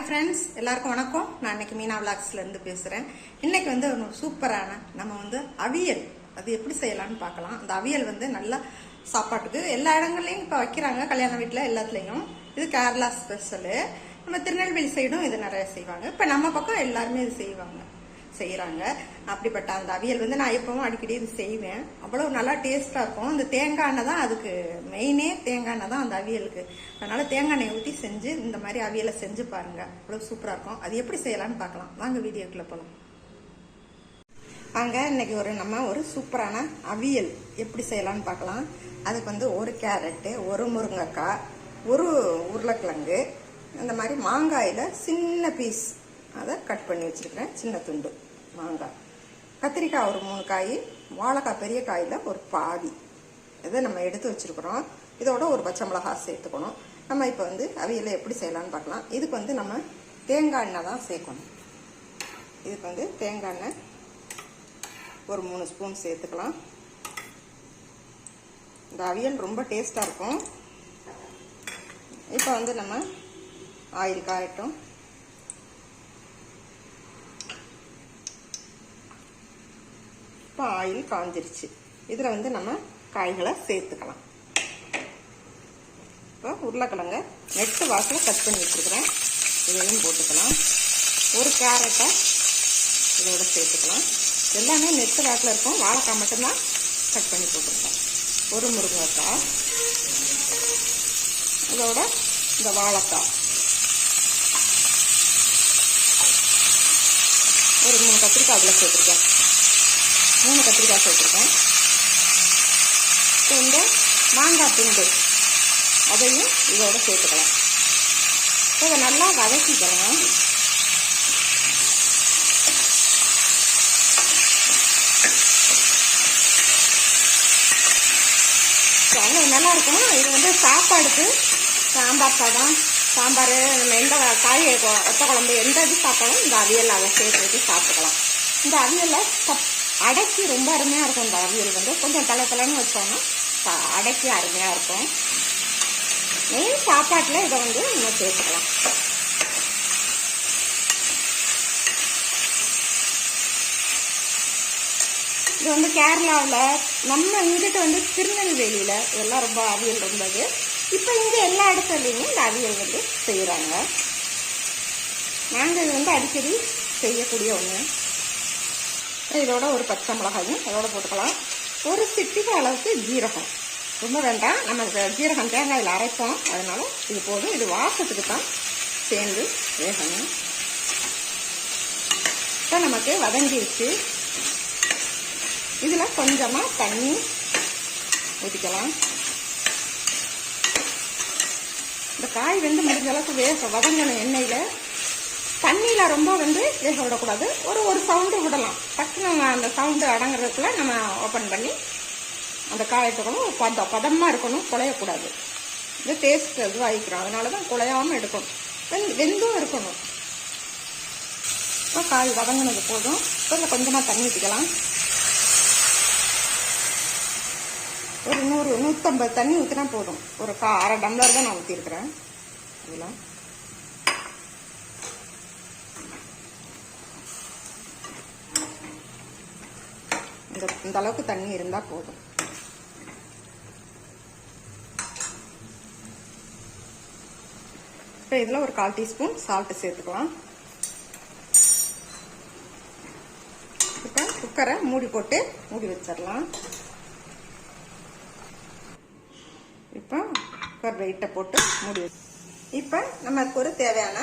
Hi friends எல்லாருக்கும் வணக்கம். நான் இன்னைக்கு மீனா விளாக்ஸ்லேருந்து பேசுகிறேன் இன்னைக்கு வந்து ஒரு சூப்பரான நம்ம வந்து அவியல். அது எப்படி செய்யலாம்னு பார்க்கலாம். அந்த அவியல் வந்து நல்லா சாப்பாட்டுக்கு எல்லா இடங்கள்லையும் இப்போ வைக்கிறாங்க. கல்யாண வீட்டில் எல்லாத்துலேயும். இது கேரளா ஸ்பெஷலு நம்ம திருநெல்வேலி சைடும் இது நிறைய செய்வாங்க. இப்போ நம்ம பக்கம் எல்லாருமே இது செய்வாங்க. செய்கிறாங்க அப்படிப்பட்ட அந்த அவியல் வந்து நான் எப்பவும் அடிக்கடி இது செய்வேன். அவ்வளோ நல்லா டேஸ்ட்டாக இருக்கும். அந்த தேங்காய் எண்ணெய் தான் அதுக்கு மெயினே தேங்காய் எண்ணெய் தான் அந்த அவியலுக்கு. அதனால் தேங்காய் எண்ணெய் ஊற்றி செஞ்சு இந்த மாதிரி அவியலை செஞ்சு பாருங்க. அவ்வளோ சூப்பராக இருக்கும். அது எப்படி செய்யலாம்னு பார்க்கலாம். வாங்க வீடியோக்குள்ளே போகலாம் வாங்க இன்னைக்கு ஒரு நம்ம ஒரு சூப்பரான அவியல் எப்படி செய்யலாம்னு பார்க்கலாம். அதுக்கு வந்து ஒரு கேரட்டு ஒரு முருங்கைக்காய் ஒரு உருளைக்கிழங்கு இந்த மாதிரி மாங்காயில் சின்ன பீஸ் அதை கட் பண்ணி வச்சிருக்கிறேன். சின்ன துண்டு. மாங்காய். கத்திரிக்காய் ஒரு மூணு காய் வாழைக்காய் பெரிய காயில் ஒரு பாதி. இதை நம்ம எடுத்து வச்சிருக்கிறோம். இதோட ஒரு பச்சை மிளகாய் சேர்த்துக்கணும். நம்ம இப்போ வந்து அவியலை எப்படி செய்யலாம்னு பார்க்கலாம். இதுக்கு வந்து நம்ம தேங்காய் எண்ணெய் தான் சேர்க்கணும். இதுக்கு வந்து தேங்காய் எண்ணெய் ஒரு மூணு ஸ்பூன் சேர்த்துக்கலாம். இந்த அவியல் ரொம்ப டேஸ்ட்டாக இருக்கும். இப்போ வந்து நம்ம ஆயில் காயட்டும். இப்போ ஆயில் காஞ்சிருச்சு. இதில் வந்து நம்ம காய்களை சேர்த்துக்கலாம். இப்போ உருளைக்கிழங்க நெட்டு வாக்கில் கட் பண்ணி வச்சுருக்குறேன். இதையும் போட்டுக்கலாம். ஒரு கேரட்டை இதோட சேர்த்துக்கலாம். எல்லாமே நெட்டு வாக்கில் இருக்கும். வாழைக்காய் மட்டும்தான் கட் பண்ணி போட்டுருக்கோம் ஒரு முருங்கைக்காய். இதோட இந்த வாழைக்காய். ஒரு மூணு கத்திரிக்காய் அதில் சேர்த்துருக்கேன். மூணு கத்திரிக்காய் சேர்த்துருக்கேன் இப்போ இந்த மாங்காய் துண்டு அதையும் இதோட சேர்த்துக்கலாம். இப்போ இதை நல்லா வதக்கிக்கலாம் அவ்வளோ நல்லா இருக்கும் இது வந்து சாப்பாடுக்கு சாம்பார் சாதம் சாம்பார் நம்ம எந்த காய் ஒத்த குழம்பு எந்த இது சாப்பிட்டாலும் இந்த அவியல் அதை சேர்த்து வச்சு சாப்பிட்டுக்கலாம். இந்த அவியலை சப் அடைக்கி ரொம்ப அருமையாக இருக்கும் இந்த அவியல் வந்து. கொஞ்சம் தலை தலைன்னு வச்சோம்னா அடைக்கி அருமையாக இருக்கும். மெயின் சாப்பாட்டில் இதை வந்து நம்ம சேர்த்துக்கலாம். இது வந்து கேரளாவில் நம்ம இங்கிட்ட வந்து திருநெல்வேலியில் இதெல்லாம் ரொம்ப அவியல் இருந்தது. இப்போ இங்கே எல்லா இடத்துலையுமே இந்த அவியல் வந்து செய்கிறாங்க நாங்கள் இது வந்து அடிக்கடி செய்யக்கூடிய ஒன்று இதோட ஒரு பச்சை மிளகாயும் அதோட போட்டுக்கலாம். ஒரு சிட்டிகை அளவுக்கு ஜீரகம். ரொம்ப வேண்டாம். நம்ம ஜீரகம் தேங்காயில் அரைப்போம். அதனால இது போதும். இது வாசத்துக்கு தான் சேர்ந்து வேகணும். இப்போ நமக்கு வதங்கிடுச்சு இதில் கொஞ்சமாக தண்ணி ஊற்றிக்கலாம். இந்த காய் வந்து முடிஞ்ச அளவுக்கு வேக வதங்கணும் எண்ணெயில் தண்ணியில் ரொம்ப வந்து வேக விடக்கூடாது. ஒரு ஒரு சவுண்டு விடலாம். ஃபஸ்ட்டு நம்ம அந்த சவுண்டு அடங்குறதுக்குள்ள நம்ம ஓப்பன் பண்ணி அந்த காயத்துக்கணும் பதம் பதமாக இருக்கணும். குழையக்கூடாது. இது டேஸ்ட் இதுவாகிக்கிறோம் அதனால தான் குழையாமல் எடுக்கணும். வெந் வெந்தும் இருக்கணும். இப்போ காய் வதங்கினது போதும். இப்போ கொஞ்சமாக தண்ணி ஊற்றிக்கலாம் ஒரு நூறு நூற்றம்பது தண்ணி ஊற்றினா போதும். ஒரு கா அரை டம்ளர் தான் நான் ஊற்றிருக்கிறேன் இதில் இந்த இந்த அளவுக்கு தண்ணி இருந்தால் போதும். இப்போ இதில் ஒரு கால் டீஸ்பூன் சால்ட்டு சேர்த்துக்கலாம். இப்போ குக்கரை மூடி போட்டு மூடி வச்சிடலாம். இப்போ குக்கர் வெயிட்டை போட்டு மூடி வச்சு இப்போ நமக்கு ஒரு தேவையான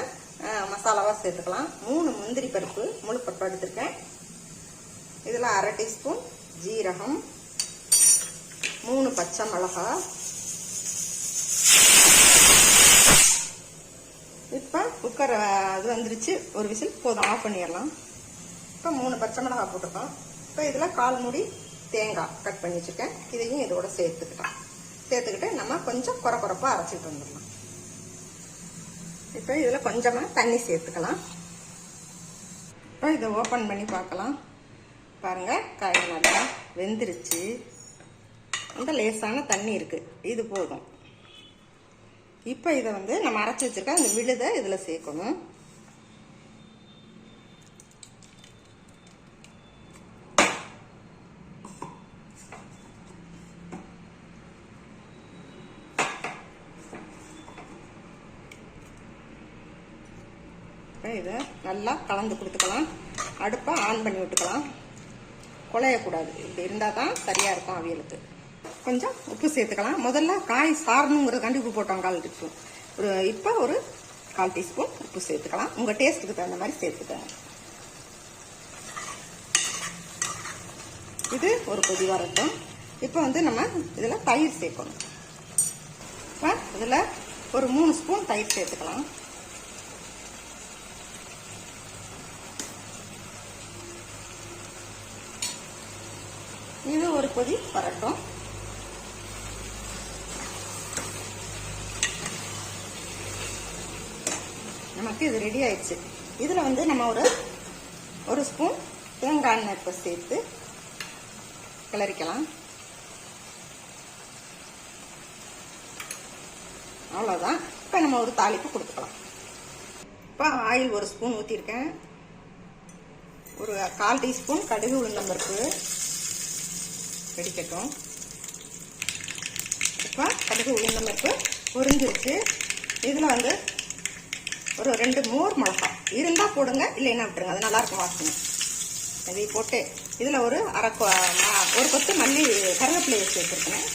மசாலாவாக சேர்த்துக்கலாம். மூணு முந்திரி பருப்பு முழு பருப்பு எடுத்திருக்கேன். இதில் அரை டீஸ்பூன் ஜீரகம் மூணு பச்சை மிளகா. இப்போ குக்கர் அது வந்துருச்சு. ஒரு விசில் போதும். ஆஃப் பண்ணிடலாம். இப்போ மூணு பச்சை மிளகாய் போட்டிருக்கோம். இப்போ இதில் கால் மூடி தேங்காய் கட் பண்ணி வச்சுருக்கேன். இதையும் இதோட சேர்த்துக்கிட்டோம். சேர்த்துக்கிட்டு நம்ம கொஞ்சம் குறை குறைப்பாக அரைச்சிட்டு வந்துடலாம். இப்போ இதில் கொஞ்சமாக தண்ணி சேர்த்துக்கலாம். இப்போ இதை ஓப்பன் பண்ணி பார்க்கலாம். பாருங்கள் காய் நல்லா வெந்துருச்சு. அந்த லேசான தண்ணி இருக்குது இது போதும். இப்போ இதை வந்து நம்ம அரைச்சி வச்சுருக்க அந்த விழுதை இதில் சேர்க்கணும். இதை நல்லா கலந்து கொடுத்துக்கலாம். அடுப்பை ஆன் பண்ணி விட்டுக்கலாம். குழையக்கூடாது இப்படி இருந்தால் தான் சரியாக இருக்கும் அவியலுக்கு. கொஞ்சம் உப்பு சேர்த்துக்கலாம். முதல்ல காய் சாரணுங்கிறதுக்காண்டி உப்பு போட்டோம் கால் டீஸ்பூன். ஒரு இப்போ ஒரு கால் டீஸ்பூன் உப்பு சேர்த்துக்கலாம். உங்கள் டேஸ்ட்டுக்கு தகுந்த மாதிரி சேர்த்துக்கோங்க. இது ஒரு கொதி வரட்டும். இப்போ வந்து நம்ம இதில் தயிர் சேர்க்கணும். இப்போ இதில் ஒரு மூணு ஸ்பூன் தயிர் சேர்த்துக்கலாம் இது ஒரு கொதி வரட்டும் நமக்கு இது ரெடி ஆயிடுச்சு. இதில் வந்து நம்ம ஒரு ஒரு ஸ்பூன் தேங்காய் எண்ணெய் இப்போ சேர்த்து கிளறிக்கலாம். அவ்வளோதான் இப்போ நம்ம ஒரு தாளிப்பு கொடுத்துக்கலாம். இப்போ ஆயில் ஒரு ஸ்பூன் ஊற்றிருக்கேன் ஒரு கால் டீஸ்பூன் கடுகு உளுந்தம்பருப்பு. வெடிக்கட்டும். இப்போ கடுகு உளுந்தம்பருப்பு பொரிஞ்சிருச்சு. இதில் வந்து ஒரு ரெண்டு மோர் மிளகா இருந்தால் போடுங்க இல்லைன்னா விட்டுருங்க. அது நல்லாயிருக்கும் வாசனை. இதை போட்டு இதில் ஒரு அரை கொ- ஒரு கொத்து மல்லி கருவேப்பிலையை சேர்த்துருக்கேன்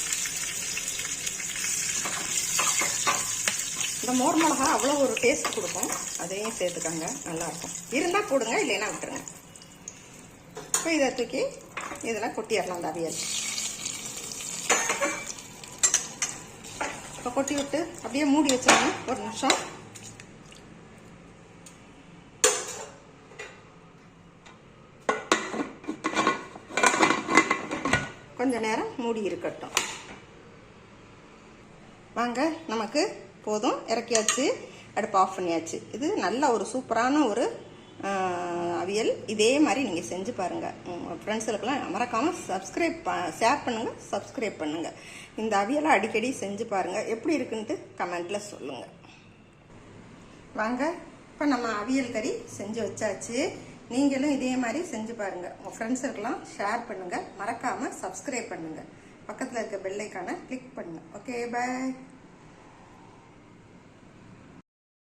இந்த மோர் மிளகா அவ்வளோ ஒரு டேஸ்ட் கொடுக்கும். அதையும் சேர்த்துக்கோங்க நல்லாயிருக்கும். இருந்தால் போடுங்க இல்லைன்னா விட்டுருங்க. இப்போ இதை தூக்கி இதெல்லாம் கொட்டிடலாம் அந்த அவியல். இப்போ கொட்டி விட்டு அப்படியே மூடி வச்சிருங்க. ஒரு நிமிஷம். கொஞ்ச நேரம் மூடி இருக்கட்டும். வாங்க நமக்கு போதும். இறக்கியாச்சு. அடுப்பு ஆஃப் பண்ணியாச்சு. இது நல்ல ஒரு சூப்பரான ஒரு அவியல். இதே மாதிரி நீங்கள் செஞ்சு பாருங்கள் உங்கள் ஃப்ரெண்ட்ஸுக்கெல்லாம் மறக்காமல் சப்ஸ்கிரைப் ப ஷேர் பண்ணுங்கள் சப்ஸ்கிரைப் பண்ணுங்கள் இந்த அவியலை அடிக்கடி செஞ்சு பாருங்கள் எப்படி இருக்குன்ட்டு கமெண்ட்டில் சொல்லுங்கள் வாங்க இப்போ நம்ம அவியல் கறி செஞ்சு வச்சாச்சு. நீங்களும் இதே மாதிரி செஞ்சு பாருங்கள் உங்கள் ஃப்ரெண்ட்ஸுக்கெல்லாம் ஷேர் பண்ணுங்கள் மறக்காமல் சப்ஸ்கிரைப் பண்ணுங்கள் பக்கத்தில் இருக்க பெல்லைக்கான கிளிக் பண்ணுங்கள் ஓகே பாய்